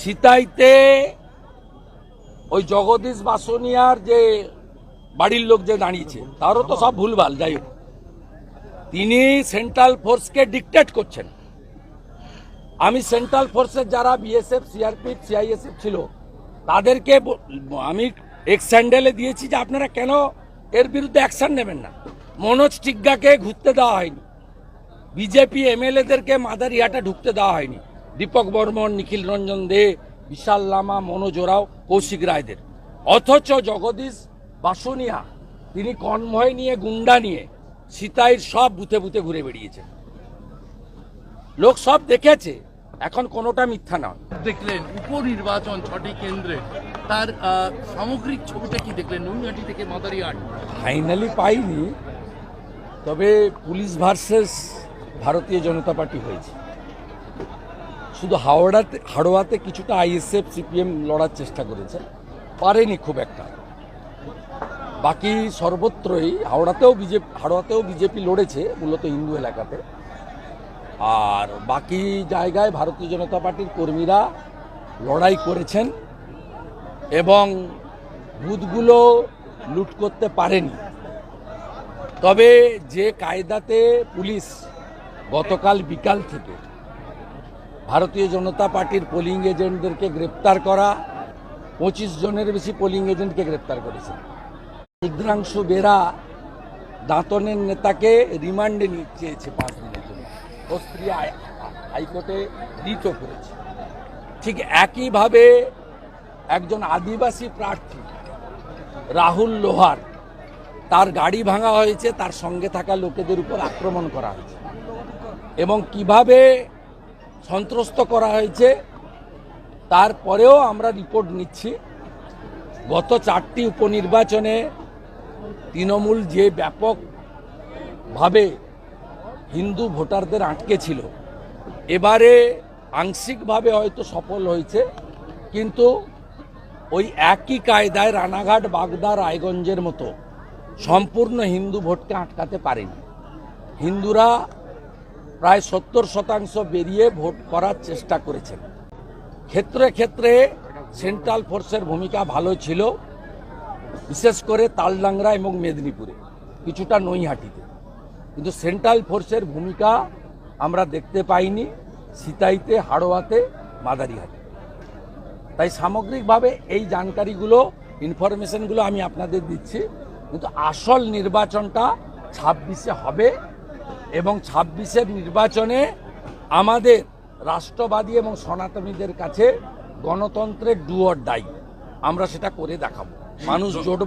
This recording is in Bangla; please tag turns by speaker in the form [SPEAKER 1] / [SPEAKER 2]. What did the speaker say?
[SPEAKER 1] সিতাইতে ওই জগদীশ বাসনিয়ার যে বাড়ির লোক যে দাঁড়িয়েছে, তারও তো সব ভুলভাল, যাই হোক। তিনি সেন্ট্রাল ফোর্সকে ডিকটেট করছেন। আমি সেন্ট্রাল ফোর্সের যারা বিএসএফ সিআরপিএফ সিআইএসএফ ছিল, তাদেরকে আমি এক্স স্যান্ডেলে দিয়েছি যে আপনারা কেন এর বিরুদ্ধে অ্যাকশন নেবেন না? মনোজ টিগ্গাকে ঘুরতে দেওয়া হয়নি। বিজেপি এমএলএদেরকে মাদারিহাটে ঢুকতে দেওয়া হয়নি। দীপক বর্মন নিখিল রঞ্জন দে বিশাল লামা মনোজ ওরাও কৌশিক রায়দের। অথচ জগদীশ বাসনিয়া তিনি কনভয় নিয়ে গুন্ডা নিয়ে সীতাইর সব বুথে বুথে ঘুরে বেরিয়েছেন লোক সব দেখেছে এখন কোনোটা মিথ্যা নয়।
[SPEAKER 2] দেখলেন উপনির্বাচন ছটি কেন্দ্রে তার সামগ্রিক ছবিটা কি দেখলেন? নৈহাটি থেকে মাদারিহাট
[SPEAKER 1] ফাইনালি পাইনি তবে পুলিশ ভার্সেস ভারতীয় জনতা পার্টি হয়েছে। শুধু হাওড়াতে হাড়োয়াতে কিছুটা আইএসএফ, সিপিএম লড়ার চেষ্টা করেছে। পারেনি খুব একটা। বাকি সর্বত্রই হাওড়াতেও বিজেপি হাড়োয়াতেও বিজেপি লড়েছে, মূলত হিন্দু এলাকাতে। আর বাকি জায়গায় ভারতীয় জনতা পার্টির কর্মীরা লড়াই করেছেন এবং বুথগুলো লুট করতে পারেনি। তবে যে কায়দাতে পুলিশ গতকাল বিকাল থেকে ভারতীয় জনতা পার্টির পোলিং এজেন্টদেরকে গ্রেপ্তার করা, পঁচিশ জনের বেশি পোলিং এজেন্টকে গ্রেপ্তার করেছে। রুদ্রাংশু বেরা দাঁতনের নেতাকে রিমান্ডে চেয়েছে পাঁচ দিনের জন্য। ও হাইকোর্টে রিটও করেছে। ঠিক একইভাবে একজন আদিবাসী প্রার্থী, রাহুল লোহার, তার গাড়ি ভাঙা হয়েছে, তার সঙ্গে থাকা লোকেদের উপর আক্রমণ করা হয়েছে। এবং কীভাবে সন্ত্রস্ত করা হয়েছে। তারপরেও আমরা রিপোর্ট নিচ্ছি। গত চারটি উপনির্বাচনে তৃণমূল যে ব্যাপকভাবে হিন্দু ভোটারদের আটকে ছিল, এবারে আংশিকভাবে হয়তো সফল হয়েছে, কিন্তু ওই একই কায়দায় রানাঘাট, বাগদা, রায়গঞ্জের মতো সম্পূর্ণ হিন্দু ভোটকে আটকাতে পারেনি। হিন্দুরা প্রায় সত্তর শতাংশ বেরিয়ে ভোট করার চেষ্টা করেছেন। ক্ষেত্রে ক্ষেত্রে সেন্ট্রাল ফোর্সের ভূমিকা ভালো ছিল, বিশেষ করে তালডাংরা এবং মেদিনীপুরে, কিছুটা নৈহাটিতে। কিন্তু সেন্ট্রাল ফোর্সের ভূমিকা আমরা দেখতে পাইনি সিতাইতে, হাড়োয়াতে, মাদারিহাটে। তাই সামগ্রিকভাবে এই জানকারিগুলো, ইনফরমেশনগুলো আমি আপনাদের দিচ্ছি। কিন্তু আসল নির্বাচনটা ছাব্বিশে হবে এবং ছাব্বিশের নির্বাচনে আমাদের রাষ্ট্রবাদী এবং সনাতনীদের কাছে গণতন্ত্রের ডুয়ার দায়ী। আমরা সেটা করে দেখাবো। মানুষ জোট